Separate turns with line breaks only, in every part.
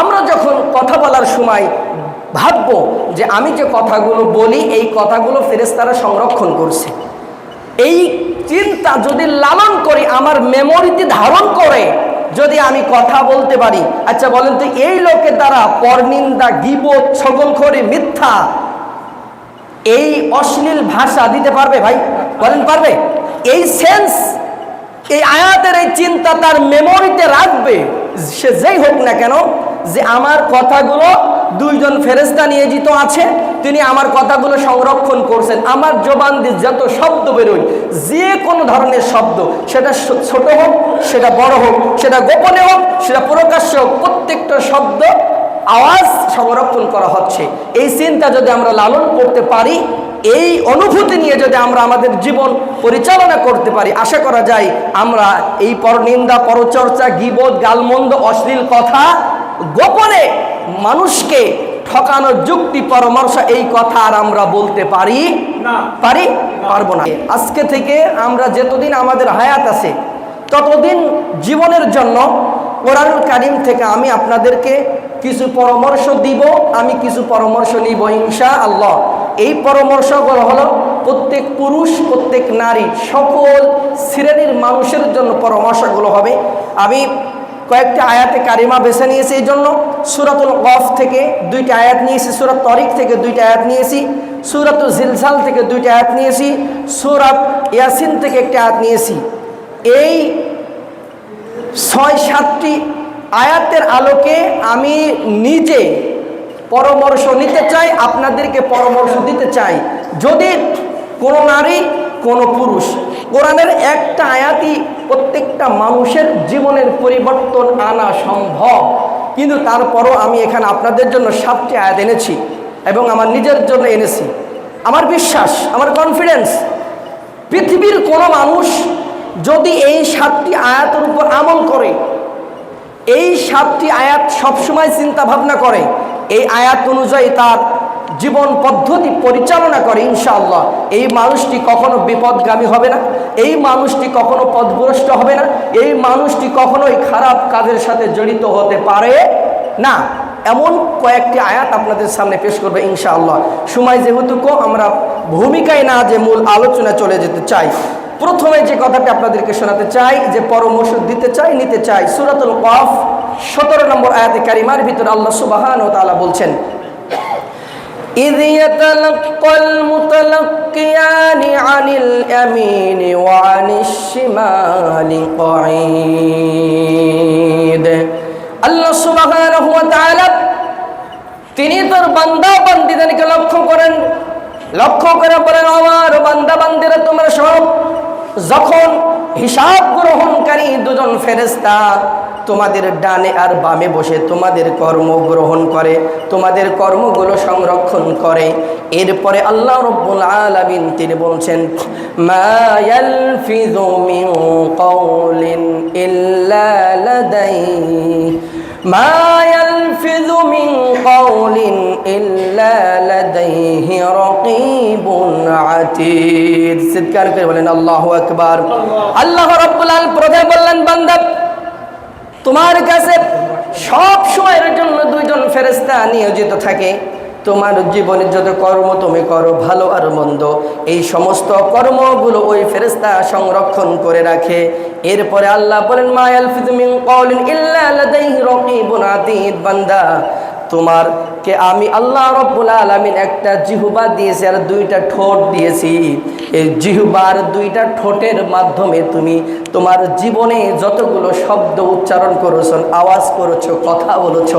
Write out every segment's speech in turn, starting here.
আমরা যখন কথা বলার সময় ভাববো যে আমি যে কথাগুলো বলি, এই কথাগুলো ফেরেস্তারা সংরক্ষণ করছে। এই চিন্তা যদি লালন করি, আমার মেমোরিতে ধারণ করে, যদি আমি কথা বলতে পারি আচ্ছা বলেন তো, এই লোকের দ্বারা পরনিন্দা, গিবত, ছগলখড়ি, মিথ্যা, এই অশ্লীল ভাষা দিতে পারবে ভাই? বলেন পারবে? এই সেন্স এই আয়াতের এই চিন্তা তার মেমোরিতে রাখবে, সে যেই হোক না কেন যে আমার কথাগুলো দুইজন ফেরেস্তা নিয়োজিত আছে, তিনি আমার কথাগুলো সংরক্ষণ করছেন। আমার জবান দিয়ে যত শব্দ বেরোয়, যে কোনো ধরনের শব্দ, সেটা ছোট হোক, সেটা বড় হোক, সেটা গোপনে হোক, সেটা প্রকাশ্য হোক, প্রত্যেকটা শব্দ আওয়াজ সংরক্ষণ করা হচ্ছে। এই চিন্তা যদি আমরা লালন করতে পারি, এই অনুভূতি নিয়ে যদি আমরা আমাদের জীবন পরিচালনা করতে পারি, আশা করা যায় আমরা এই পরনিন্দা পরচর্চা, গিবদ, গালমন্দ, অশ্লীল কথা গোপনে মানুষকে ঠকানোর যুক্তি পরামর্শ এই কথা আর আমরা বলতে পারি
না।
পারি? পারব না। আজকে থেকে আমরা যতদিন আমাদের হায়াত আছে ততদিন জীবনের জন্য কোরআনুল কারিম থেকে আমি আপনাদেরকে কিছু পরামর্শ দিব আমি কিছু পরামর্শ নিব ইনশা আল্লাহ এই পরামর্শগুলো হলো প্রত্যেক পুরুষ প্রত্যেক নারী সকল শ্রেণির মানুষের জন্য পরামর্শগুলো হবে। আমি কয়েকটা আয়াতে কারিমা বেছে নিয়েছি এই জন্য। সুরাতুল কফ থেকে দুইটা আয়াত নিয়েছি সুরাত তরিক থেকে দুইটা আয়াত নিয়েছি সুরাতুল জিলসাল থেকে দুইটা আয়াত নিয়েছি, সুরাত ইয়াসিন থেকে একটা আয়াত নিয়েছি। এই ছয় সাতটি আয়াতের আলোকে আমি নিজে পরামর্শ নিতে চাই, আপনাদেরকে পরামর্শ দিতে চাই। যদি কোনো নারী, কোনো পুরুষ কোরআনের একটা আয়াতই প্রত্যেকটা মানুষের জীবনের পরিবর্তন আনা সম্ভব। কিন্তু তারপরও আমি এখানে আপনাদের জন্য সাতটি আয়াত এনেছি এবং আমার নিজের জন্য এনেছি। আমার বিশ্বাস, আমার কনফিডেন্স পৃথিবীর কোনো মানুষ যদি এই সাতটি আয়াতের উপর আমল করে, এই সাতটি আয়াত সবসময় চিন্তা ভাবনা করে, এই আয়াত অনুযায়ী তার জীবন পদ্ধতি পরিচালনা করে, ইনশাআল্লাহ। এই মানুষটি কখনো বিপদগামী হবে না, এই মানুষটি কখনো পথভ্রষ্ট হবে না, এই মানুষটি কখনোই খারাপ কাজের সাথে জড়িত হতে পারে না। এমন কয়েকটি আয়াত আপনাদের সামনে পেশ করবে, ইনশাআল্লাহ। সময় যেহেতু আমরা ভূমিকায় না যে মূল আলোচনা চলে যেতে চাই। প্রথমে যে কথাটি আপনাদেরকে শোনাতে চাই, যে পরামর্শ দিতে চাই, নিতে চাই, সুরাতুল কফ, সতেরো নম্বর আয়াতে কারিমার ভিতরে আল্লাহ সুবাহান ও তাআলা বলছেন إذ يتلقى المتلقيان عن اليمين وعن الشمال قعيد আল্লাহ সুবহানাহু ওয়া তাআলা তিনি তোর বান্দা বান্দিদেরকে লক্ষ্য করেন লক্ষ্য করে বলেন আমার বান্দা বান্দিরা তোমরা সব যখন হিসাব গ্রহণকারী দুজন ফেরেস্তা তোমাদের ডানে আর বামে বসে তোমাদের কর্ম গ্রহণ করে তোমাদের কর্মগুলো সংরক্ষণ করে। এরপরে আল্লাহ রব্বুল আলামিন তিনি বলছেন চিৎকার করে বলেন আল্লাহু আকবার। আল্লাহ রাব্বুল আল প্রথমে বললেন বান্দা তোমার কাছে সব সময়ের জন্য দুইজন ফেরেস্তা নিয়োজিত থাকে। তোমার জীবনের যত কর্ম তুমি করো, ভালো আর মন্দ, এই সমস্ত কর্মগুলো ওই ফেরেস্তা সংরক্ষণ করে রাখে। এরপরে আল্লাহ বলেন মায়াল ফিজমিন কওলিন ইল্লা লাদাইহি রাকিবুন আতীদ বান্দা তোমার কে আমি আল্লাহ রব্বুল আলমিন একটা জিহুবা দিয়েছি আর দুইটা ঠোঁট দিয়েছি। এই জিহুবার দুইটা ঠোঁটের মাধ্যমে তুমি তোমার জীবনে যতগুলো শব্দ উচ্চারণ করেছ, আওয়াজ করেছ, কথা বলেছ,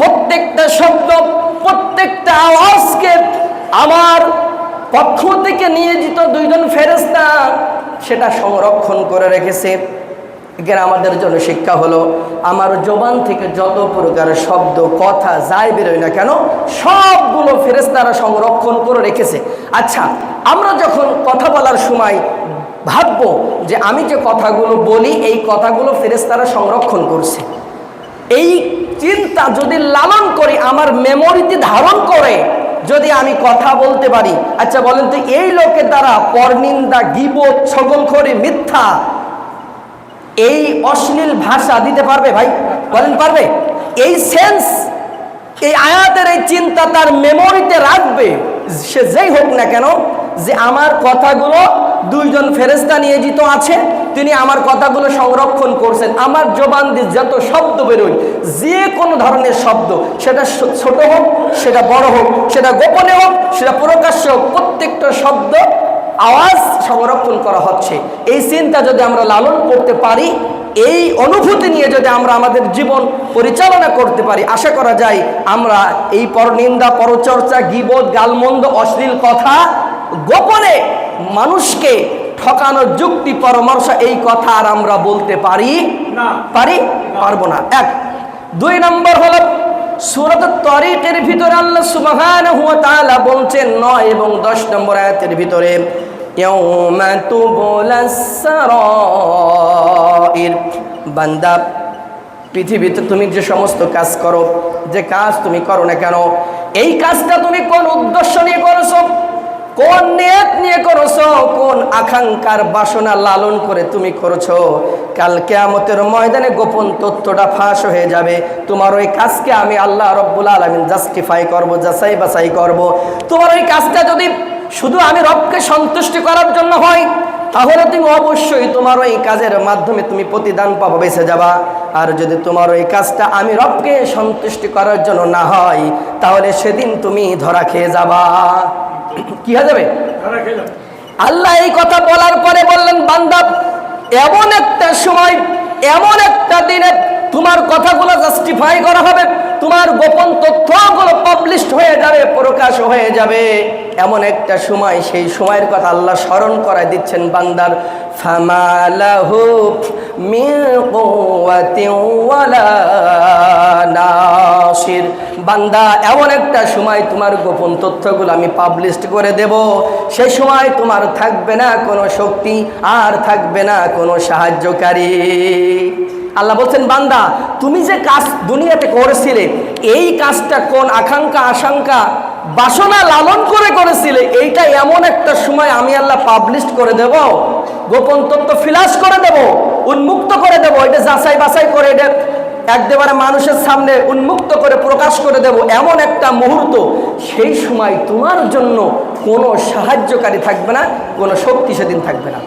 প্রত্যেকটা শব্দ, প্রত্যেকটা আওয়াজকে আমার পক্ষ থেকে নিয়োজিত দুইজন ফেরেস্তা সেটা সংরক্ষণ করে রেখেছে। আমাদের জন্য শিক্ষা হলো, আমার জবান থেকে যত প্রকার শব্দ, কথা যাই বেরোয় না কেন, সবগুলো ফেরেস্তারা সংরক্ষণ করে রেখেছে। আচ্ছা আমরা যখন কথা বলার সময় ভাববো যে আমি যে কথাগুলো বলি, এই কথাগুলো ফেরেস্তারা সংরক্ষণ করছে। এই চিন্তা যদি লালন করে, আমার মেমোরিতে ধারণ করে, যদি আমি কথা বলতে পারি আচ্ছা বলেন তো, এই লোকের দ্বারা পরনিন্দা, গিবত, ছগলখড়ি, মিথ্যা এই অশ্লীল ভাষা দিতে পারবে ভাই? বলেন, পারবে? এই সেন্স এই আয়াতের এই চিন্তা তার মেমোরিতে রাখবে। সে যেই হোক না কেন, যে আমার কথাগুলো দুইজন ফেরেস্তা নিয়োজিত আছে, তিনি আমার কথাগুলো সংরক্ষণ করছেন। আমার জবান দিয়ে যত শব্দ বেরোয়, যে কোনো ধরনের শব্দ, সেটা ছোট হোক, সেটা বড় হোক, সেটা গোপনে হোক, সেটা প্রকাশ্য হোক, প্রত্যেকটা শব্দ আওয়াজ সংরক্ষণ করা হচ্ছে। এই চিন্তা যদি আমরা লালন করতে পারি এই অনুভূতি নিয়ে যদি আমরা আমাদের জীবন পরিচালনা করতে পারি আশা করা যায় আমরা এই পরনিন্দা পরচর্চা গিবোধ গালমন্দ অশ্লীল কথা গোপনে মানুষকে ঠকানোর যুক্তি পরামর্শ এই কথা আর আমরা বলতে পারি?
না।
পারি? পারব না। এক। দুই নম্বর হলো সুরত তরিকের ভিতরে আল্লাহ সুবহানাহু ওয়া তাআলা বলছেন নয় এবং দশ নম্বর আয়াতের ভিতরে ইয়াউমা তুবলাস সারাইর বান্দা, পৃথিবীতে তুমি যে সমস্ত কাজ করো, যে কাজ তুমি করো না কেন, এই কাজটা তুমি কোন উদ্দেশ্য নিয়ে করেছ? কোন নিয়ত নিয়ে করেছ? কোন আকাঙ্ক্ষার বাসনা লালন করে তুমি করছ? কাল কেয়ামতের ময়দানে গোপন তথ্যটা ফাঁস হয়ে যাবে। তোমার ওই কাজকে আমি আল্লাহ রব্বুল আলমিন জাস্টিফাই করব যাচাই বাছাই করব। তোমার ওই কাজটা যদি শুধু আমি রবকে সন্তুষ্টি করার জন্য হয় তাহলে তুমি অবশ্যই তোমার ওই কাজের মাধ্যমে তুমি প্রতিদান পাবো বেঁচে যাবা। আর যদি তোমার ওই কাজটা আমি রবকে সন্তুষ্টি করার জন্য না হয় তাহলে সেদিন তুমি ধরা খেয়ে যাবা। কি হয়ে যাবে? আল্লাহ এই কথা বলার পরে বললেন বান্দা এমন একটা সময় এমন একটা দিনে তোমার কথাগুলো জাস্টিফাই করা হবে, তোমার গোপন তথ্যগুলো পাবলিশ হয়ে যাবে, প্রকাশ হয়ে যাবে। এমন একটা সময়, সেই সময়ের কথা আল্লাহ স্মরণ করায় দিচ্ছেন বান্দার বান্দা, এমন একটা সময় তোমার গোপন তথ্যগুলো আমি পাবলিশ করে দেব। সেই সময় তোমার থাকবে না কোনো শক্তি, আর থাকবে না কোনো সাহায্যকারী। আল্লাহ বলছেন, বান্দা, তুমি যে কাজ দুনিয়াতে করেছিলে, এই কাজটা কোন আকাঙ্ক্ষা, আশঙ্কা, বাসনা লালন করে করেছিলে, এইটা এমন একটা সময় আমি আল্লাহ পাবলিশ করে দেব, গোপন তথ্য ফিলাস করে দেব, উন্মুক্ত করে দেব, এটা যাচাই বাছাই করে এটা একবারে মানুষের সামনে উন্মুক্ত করে প্রকাশ করে দেব, এমন একটা মুহূর্ত, সেই সময় তোমার জন্য কোনো সাহায্যকারী থাকবে না, কোনো শক্তি সেদিন থাকবে না।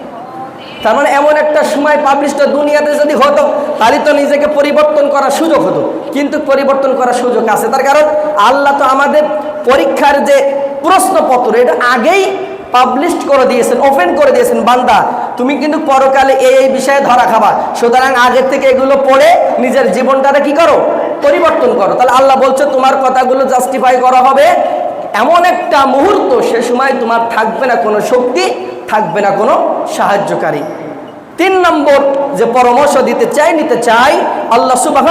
তার মানে এমন একটা সময় পাবলিশটা দুনিয়াতে যদি হতো, তাহলে তো নিজেকে পরিবর্তন করার সুযোগ হতো। কিন্তু পরিবর্তন করার সুযোগ আছে। তার কারণ আল্লাহ তো আমাদের পরীক্ষার যে প্রশ্নপত্র, এটা আগেই পাবলিশ করে দিয়েছেন ওপেন করে দিয়েছেন, বান্দা, তুমি কিন্তু পরকালে এই এই বিষয়ে ধরা খাবা। সুতরাং আগের থেকে এগুলো পড়ে নিজের জীবনটাকে কি করো? পরিবর্তন করো। তাহলে আল্লাহ বলছে, তোমার কথাগুলো জাস্টিফাই করা হবে। এমন একটা মুহূর্ত সে সময় তোমার থাকবে না কোনো শক্তি থাকবে না কোনো সাহায্যকারী তিন নম্বর যে পরামর্শ দিতে চাই নিতে চাই আল্লাহ সুবাহ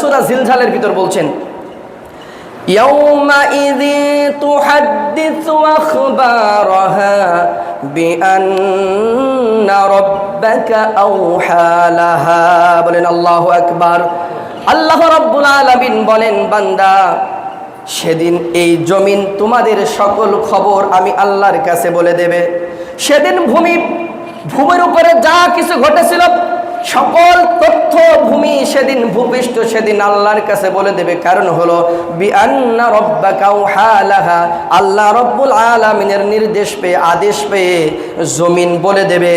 সুরা জিলঝালের ভিতর বলছেন يومئذ تحدث أخبارها بأن ربك أوحى لها বলেন আল্লাহ আকবার আল্লাহ রব্বুল আলামিন বলেন বান্দা সেদিন এই জমিন তোমাদের সকল খবর আমি আল্লাহর কাছে বলে দেবে। সেদিন ভূমি ভূমির উপরে যা কিছু ঘটেছিল সকল তথ্য ভূমি সেদিন ভূপৃষ্ঠ, সেদিন আল্লাহর কাছে বলে দেবে। কারণ হলো আল্লাহ রব্বুল আলামিনের নির্দেশ পেয়ে, আদেশ পেয়ে জমিন বলে দেবে।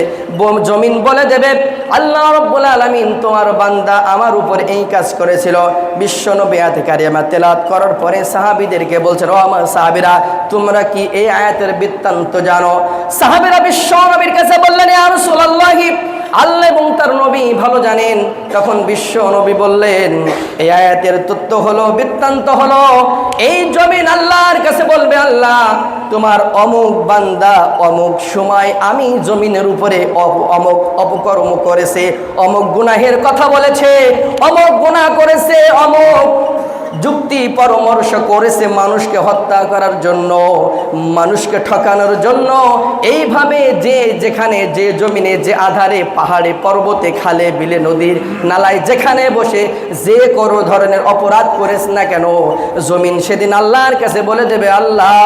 জমিন বলে দেবে, আল্লাহ রব্বুল আলামিন তোমার বান্দা আমার উপর এই কাজ করেছিল। বিশ্ব নবী আয়াতে কারিয়ামা তেলাত করার পরে সাহাবীদেরকে বলছে আমার সাহাবীরা, তোমরা কি এই আয়াতের বৃত্তান্ত জানো? সাহাবীরা বিশ্ব নবীর কাছে বললেন, ইয়া রাসূলুল্লাহি আল্লাহ এবং তার নবী ভালো জানেন। তখন বিশ্ব নবী বললেন, এই আয়াতের তত্ত্ব হলো, বৃত্তান্ত হলো। এই জমিন আল্লাহর কাছে বলবে, আল্লাহ, তোমার অমুক বান্দা অমুক সময় আমি জমিনের উপরে অমুক অপকর্ম করেছে, অমুক গুনাহের কথা বলেছে, অমুক গুনাহ করেছে, অমুক যুক্তি পরামর্শ করেছে মানুষকে হত্যা করার জন্য, মানুষকে ঠকানোর জন্য। এইভাবে যে যেখানে যে জমিনে, যে আধারে, পাহাড়ে, পর্বতে, খালে, বিলে, নদীর নালায় যেখানে বসে যে কোনো ধরনের অপরাধ করেছ না কেন, জমিন সেদিন আল্লাহর কাছে বলে দেবে, আল্লাহ,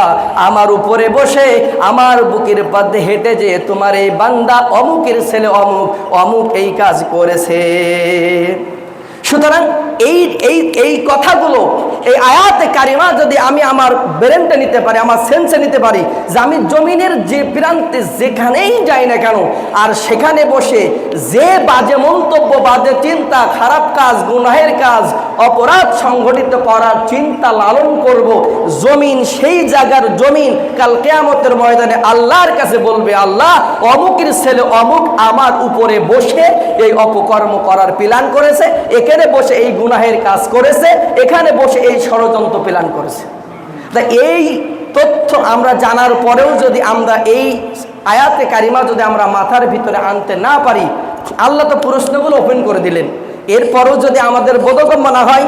আমার উপরে বসে আমার বুকের পথে হেঁটে যে তোমার এই বান্দা অমুকের ছেলে অমুক অমুক এই কাজ করেছে। সুতরাং এই এই এই কথাগুলো, এই আয়াতে কারিমা যদি আমি আমার ব্রেনটা নিতে পারি, আমার সেন্সে নিতে পারি, যে আমি জমিনের যে প্রান্তে যেখানেই যাই না কেন, আর সেখানে বসে যে বাজে মন্তব্য, বাজে চিন্তা, খারাপ কাজ, গুনাহের কাজ, অপরাধ সংগঠিত করার চিন্তা লালন করব, জমিন, সেই জায়গার জমিন, কাল কেয়ামতের ময়দানে আল্লাহর কাছে বলবে, আল্লাহ, অমুকের ছেলে অমুক আমার উপরে বসে এই অপকর্ম করার প্ল্যান করেছে এখানে বসে এই গুনাহের কাজ করেছে, এখানে বসে এই ষড়যন্ত্র প্ল্যান করেছে। তা এই তথ্য আমরা জানার পরেও যদি আমরা এই আয়াতে কারিমা যদি আমরা মাথার ভিতরে আনতে না পারি, আল্লাহ তো প্রশ্নগুলো ওপেন করে দিলেন। এরপরও যদি আমাদের বোধগম্য না হয়